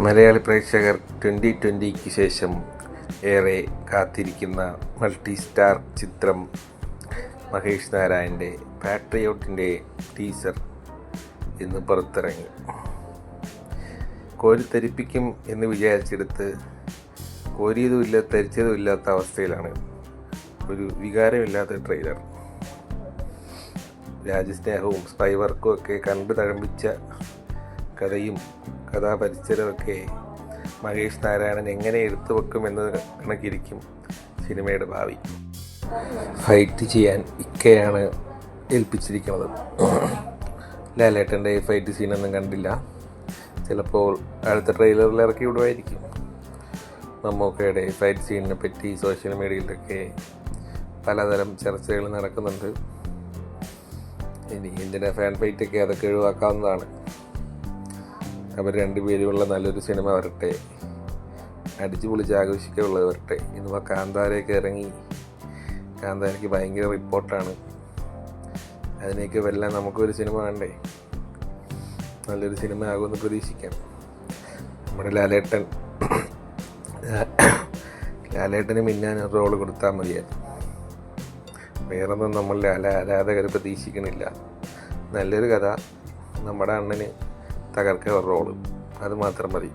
മലയാളി പ്രേക്ഷകർ ട്വന്റി ട്വന്റിക്ക് ശേഷം ഏറെ കാത്തിരിക്കുന്ന മൾട്ടി സ്റ്റാർ ചിത്രം മഹേഷ് നാരായണന്റെ പാട്രിയോട്ടിന്റെ ടീസർ ഇന്ന് പുറത്തിറങ്ങി. കോരിത്തരിപ്പിക്കും എന്ന് വിചാരിച്ചെടുത്ത് കോരിയതുമില്ല തരിച്ചതും ഇല്ലാത്ത അവസ്ഥയിലാണ് ഒരു വികാരമില്ലാത്ത ട്രെയിലർ. രാജ്യസ്നേഹവും സ്പൈ വർക്കും ഒക്കെ കണ്ടു തഴമ്പിച്ച കഥയും കഥാപരിചരമൊക്കെ മഹേഷ് നാരായണൻ എങ്ങനെ എടുത്തു വെക്കും എന്നത് കണക്കിരിക്കും സിനിമയുടെ ഭാവി. ഫൈറ്റ് ചെയ്യാൻ ഇക്കയാണ് ഏൽപ്പിച്ചിരിക്കുന്നത്. ലാലേട്ടന്റെ ഫൈറ്റ് സീനൊന്നും കണ്ടില്ല. ചിലപ്പോൾ അടുത്ത ട്രെയിലറിൽ ഇറക്കി വിടുമായിരിക്കും. മമ്മൂക്കയുടെ ഫൈറ്റ് സീനിനെ പറ്റി സോഷ്യൽ മീഡിയയിലൊക്കെ പലതരം ചർച്ചകൾ നടക്കുന്നുണ്ട്. ഇനി എന്തിനാ ഫാൻ ഫൈറ്റൊക്കെ അതൊക്കെ ഒഴിവാക്കാവുന്നതാണ്. അവർ രണ്ടുപേരുമുള്ള നല്ലൊരു സിനിമ വരട്ടെ. അടിച്ചു പൊളിച്ച് ആഘോഷിക്കാനുള്ളത് വരട്ടെ. ഇന്നിപ്പോൾ കാന്താരയൊക്കെ ഇറങ്ങി. കാന്താരയ്ക്ക് ഭയങ്കര റിപ്പോർട്ടാണ്. അതിനെയൊക്കെ വെല്ലാൻ നമുക്കൊരു സിനിമ വേണ്ടേ? നല്ലൊരു സിനിമ ആകുമെന്ന് പ്രതീക്ഷിക്കാം. നമ്മുടെ ലാലേട്ടൻ. ലാലേട്ടന് മിന്നാൻ റോൾ കൊടുത്താൽ മതിയായിരുന്നു. വേറൊന്നും നമ്മൾ ലാല ആരാധകർ പ്രതീക്ഷിക്കണില്ല. നല്ലൊരു കഥ. നമ്മുടെ അണ്ണന് തകർക്കുക റോൾ. അത് മാത്രം മതി.